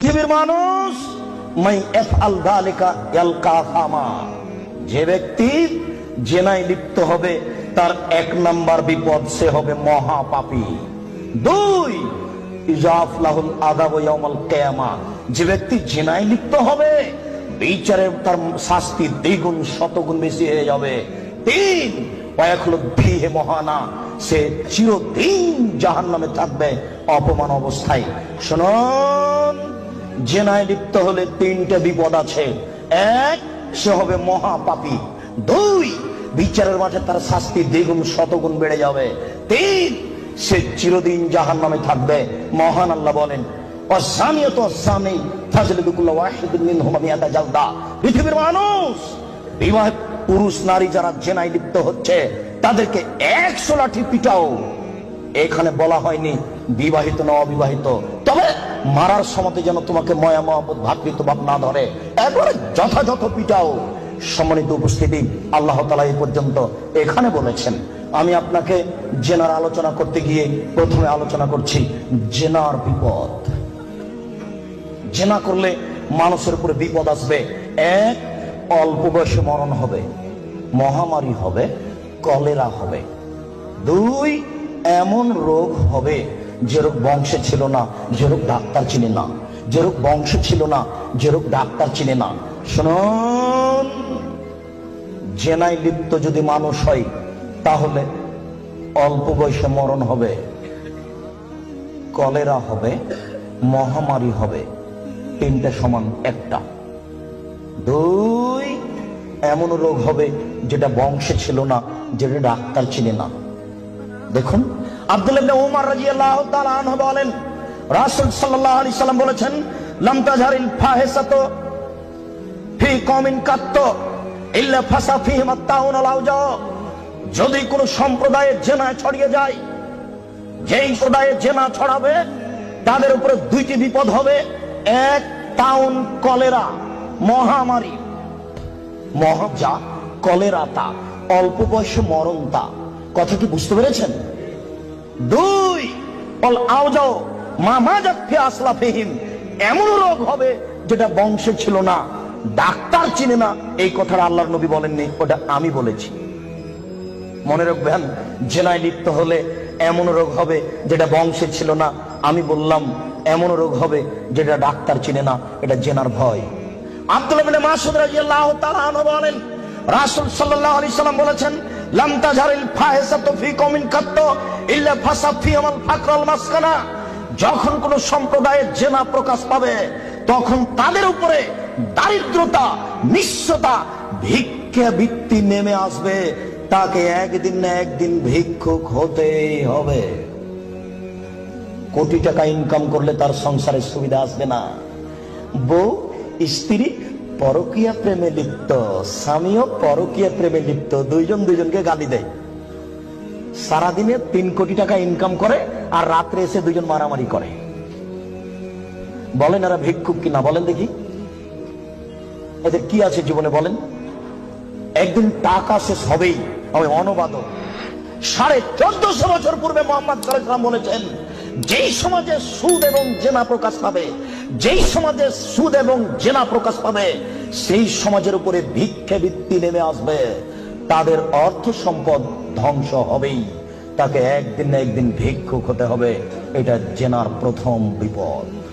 পৃথিবীর মানুষ, মাই এফ যে ব্যক্তি লিপ্ত হবে, তার এক নাম্বার বিপদ সে হবে দুই যে ব্যক্তি জেনায় লিপ্ত হবে বিচারে তার শাস্তি দ্বিগুণ, শতগুণ বেশি হয়ে যাবে। তিন সে চিরদিন জাহান নামে থাকবে অপমান অবস্থায়। শুনুন, জেনায় লিপ্ত হলে তিনটে বিপদ আছে। এক, সে হবে মহাপাপী। দুই, বিচারের মাঠে তার শাস্তি দ্বিগুণ, শতগুণ বেড়ে যাবে। তিন, সে চিরদিন জাহান নামে থাকবে। মহান আল্লাহ বলেন অসামিয়ত অসামি ফাজলিদুকুল্লাহ ওয়াহিদুন মিনহুমা মিয়াতা জালদা পৃথিবীর মানুষ বিবাহ পুরুষ নারী যারা জেনায় লিপ্ত হচ্ছে, তাদেরকে একশো লাঠি পিটাও। এখানে বলা হয়নি বিবাহিত না অবিবাহিত। তবে মারার সময় যেন তোমাকে ময়া মহব্বত, ভাতৃত্ব ভাব না ধরে, একবারে যথাযথ পিটাও। সম্মানিত উপস্থিতি, আল্লাহ তালা এই পর্যন্ত এখানে বলেছেন। আমি আপনাকে জেনার আলোচনা করতে গিয়ে প্রথমে আলোচনা করছি, জেনার বিপদ। জেনা করলে মানুষের উপরে বিপদ আসবে। এক অল্প বয়সে মরণ হবে, মহামারী হবে, কলেরা হবে। দুই, এমন রোগ হবে যে রোগ বংশে ছিল না, যে রোগ ডাক্তার চিনে না, যে রোগ বংশে ছিল না, যে রোগ ডাক্তার চিনে না। শুনুন, জেনায় লিপ্ত যদি মানুষ হয়, তাহলে অল্প বয়সে মরণ হবে, কলেরা হবে, মহামারী হবে, তিনটে সমান একটা। দুই এমন রোগ হবে যেটা বংশে ছিল না, যেটা ডাক্তার চিনে না। দেখুন, আব্দুল ইবনে ওমর রাদিয়াল্লাহু তাআলা আনহু বলেন, রাসূল সাল্লাল্লাহু আলাইহি সাল্লাম বলেছেন ফাহিসাতু ফি কওমিন কাত্ত ইল্লা ফাসা ফিহিম আত-তাউন আল যদি কোন সম্প্রদায়ে জেনা ছড়িয়ে যায়, যেই সম্প্রদায়ে জেনা ছড়াবে, তাদের উপরে দুইটি বিপদ হবে। এক টাউন কলেরা, মহামারী। মহাজা কলেরা তা, অল্প বয়সে মরণ তা। কথা কি বুঝতে পেরেছেন? দুই অল আওজাও মামা যাচ্ছে আসলা ফেহিম এমন রোগ হবে যেটা বংশে ছিল না। ডাক্তার চিনে না। এই কথাটা আল্লাহর নবী বলেননি, ওটা আমি বলেছি। মনে রাখবেন, জেনায় লিপ্ত হলে এমন রোগ হবে যেটা বংশে ছিল না। আমি বললাম, এমন রোগ হবে যেটা ডাক্তার চিনে না। এটা জেনার ভয়। আব্দুল্লাহ তাআলা বলেন, রাসূল সাল্লাল্লাহু আলাইহি সাল্লাম বলেছেন, লাম তাজহারিল ফাহিসাতু ফি কওমিন কাত্ত ইল্লা ফাকরাল মাসকানা। যখন কোন সম্প্রদায়ের জেনা প্রকাশ পাবে, তখন তাদের উপরে দারিদ্রতা নিঃস্বতা ভিক্ষা বৃত্তি নেমে আসবে। তাকে একদিন না একদিন ভিক্ষুক হতেই হবে। কোটি টাকা ইনকাম করলে তার সংসারের সুবিধা আসবে না। বউ স্ত্রী পরকীয়া প্রেমে লিপ্ত, স্বামীও পরকীয়া প্রেমে লিপ্ত, দুইজন দুইজনকে গালি দেয়। সারাদিনে তিন কোটি টাকা ইনকাম করে আর রাত্রে এসে দুজন মারামারি করে। বলেন এরা ভিক্ষুক কিনা বলেন দেখি। এদের কি আছে জীবনে বলেন? একদিন টাকা শেষ হবেই হবে অনবাদক। সাড়ে চোদ্দশো বছর পূর্বে মোহাম্মদ বলেছেন যেই সমাজে সুদ এবং জেনা প্রকাশ পাবে, যেই সমাজে সুদ এবং জেনা প্রকাশ পাবে, সেই সমাজের উপরে ভিক্ষে ভিত্তি নেমে আসবে। তাদের অর্থ সম্পদ ধ্বংস হবেই। তাকে একদিন না একদিন ভিক্ষুক হতে হবে। এটা জেনার প্রথম বিপদ।